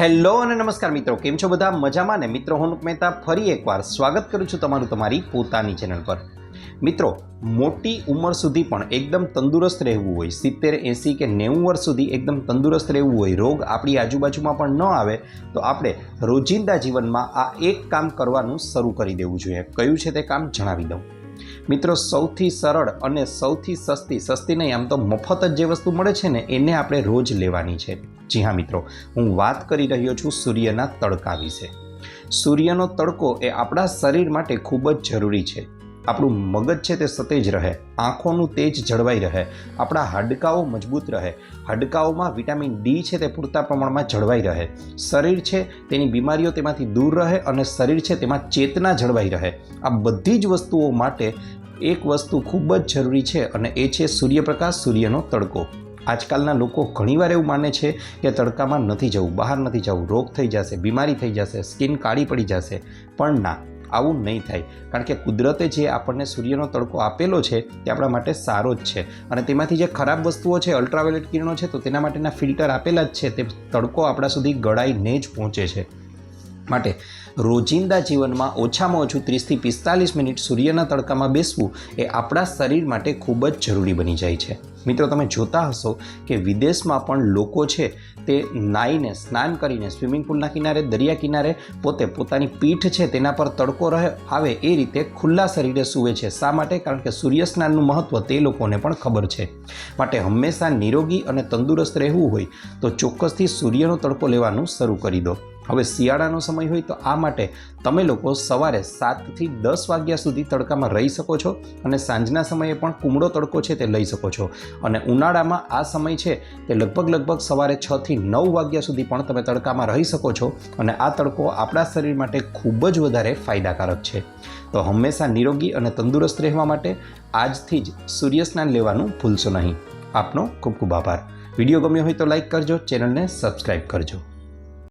Hello અને નમસ્કાર મિત્રો, કેમ છો બધા? મજામાં ને? મિત્રો, હું મહેતા ફરી એકવાર સ્વાગત કરું છું તમારું તમારી પોતાની ચેનલ પર. મિત્રો, મોટી ઉંમર સુધી પણ એકદમ તંદુરસ્ત રહેવું હોય, સિત્તેર, એંસી કે નેવું વર્ષ સુધી એકદમ તંદુરસ્ત રહેવું હોય, રોગ આપણી આજુબાજુમાં પણ ન આવે, તો આપણે રોજિંદા જીવનમાં આ એક કામ કરવાનું શરૂ કરી દેવું જોઈએ. કયું છે તે કામ? જણાવી દઉં. મિત્રો, સૌથી સરળ અને સૌથી સસ્તી સસ્તી નહીં, આમ તો મફત જ જે વસ્તુ મળે છે ને, એને આપણે રોજ લેવાની છે. જી હા, મિત્રો, હું વાત કરી રહ્યો છું સૂર્યના તડકા વિશે. સૂર્યનો તડકો એ આપણા શરીર માટે ખૂબ જ જરૂરી છે. આપણું મગજ છે તે સતેજ રહે, આંખોનું તેજ જળવાઈ રહે, આપણા હાડકાઓ મજબૂત રહે, હાડકાઓમાં વિટામિન ડી છે તે પૂરતા પ્રમાણમાં જળવાઈ રહે. શરીર છે તેની બીમારીઓ તેમાંથી દૂર રહે અને શરીર છે તેમાં ચેતના જળવાઈ રહે. આ બધી જ વસ્તુઓ માટે એક વસ્તુ ખૂબ જ જરૂરી છે અને એ છે સૂર્યપ્રકાશ, સૂર્યનો તડકો. આજકાલના લોકો ઘણીવાર એવું માને છે કે તડકામાં નથી જવું, બહાર નથી જવું, રોગ થઈ જશે, બીમારી થઈ જશે, સ્કિન કાળી પડી જશે. પણ ના આવું નહીં થાય. કારણ કે કુદરતે જે આપણને સૂર્યનો તડકો આપેલો છે તે આપણા માટે સારો જ છે. અને તેમાંથી જે ખરાબ વસ્તુઓ છે અલ્ટ્રાવાયોલેટ કિરણો છે, તો તેના માટેના ફિલ્ટર આપેલા જ છે. તે તડકો આપણા સુધી ગળાઈને જ પહોંચે છે. માટે રોજિંદા જીવનમાં ઓછામાં ઓછું ત્રીસથી પિસ્તાલીસ મિનિટ સૂર્યના તડકામાં બેસવું એ આપણા શરીર માટે ખૂબ જ જરૂરી બની જાય છે. મિત્રો, તમે જોતા હશો કે વિદેશમાં પણ લોકો છે તે નાહીને સ્નાન કરીને સ્વિમિંગ પુલના કિનારે, દરિયા કિનારે પોતે પોતાની પીઠ છે તેના પર તડકો રહે, આવે એ રીતે ખુલ્લા શરીરે સૂવે છે. શા માટે? કારણ કે સૂર્ય સ્નાનનું મહત્ત્વ તે લોકોને પણ ખબર છે. માટે હંમેશા નિરોગી અને તંદુરસ્ત રહેવું હોય તો ચોક્કસથી સૂર્યનો તડકો લેવાનું શરૂ કરી દો. હવે શિયાળાનો સમય હોય તો આ માટે તમે લોકો સવારે સાતથી દસ વાગ્યા સુધી તડકામાં રહી શકો છો અને સાંજના સમયે પણ કુમળો તડકો છે તે લઈ શકો છો. અને ઉનાળામાં આ સમય છે તે લગભગ લગભગ સવારે છથી નવ વાગ્યા સુધી પણ તમે તડકામાં રહી શકો છો અને આ તડકો આપણા શરીર માટે ખૂબ જ વધારે ફાયદાકારક છે. તો હંમેશા નિરોગી અને તંદુરસ્ત રહેવા માટે આજથી જ સૂર્યસ્નાન લેવાનું ભૂલશો નહીં. આપનો ખૂબ ખૂબ આભાર. વીડિયો ગમ્યો હોય તો લાઈક કરજો, ચેનલને સબસ્ક્રાઈબ કરજો.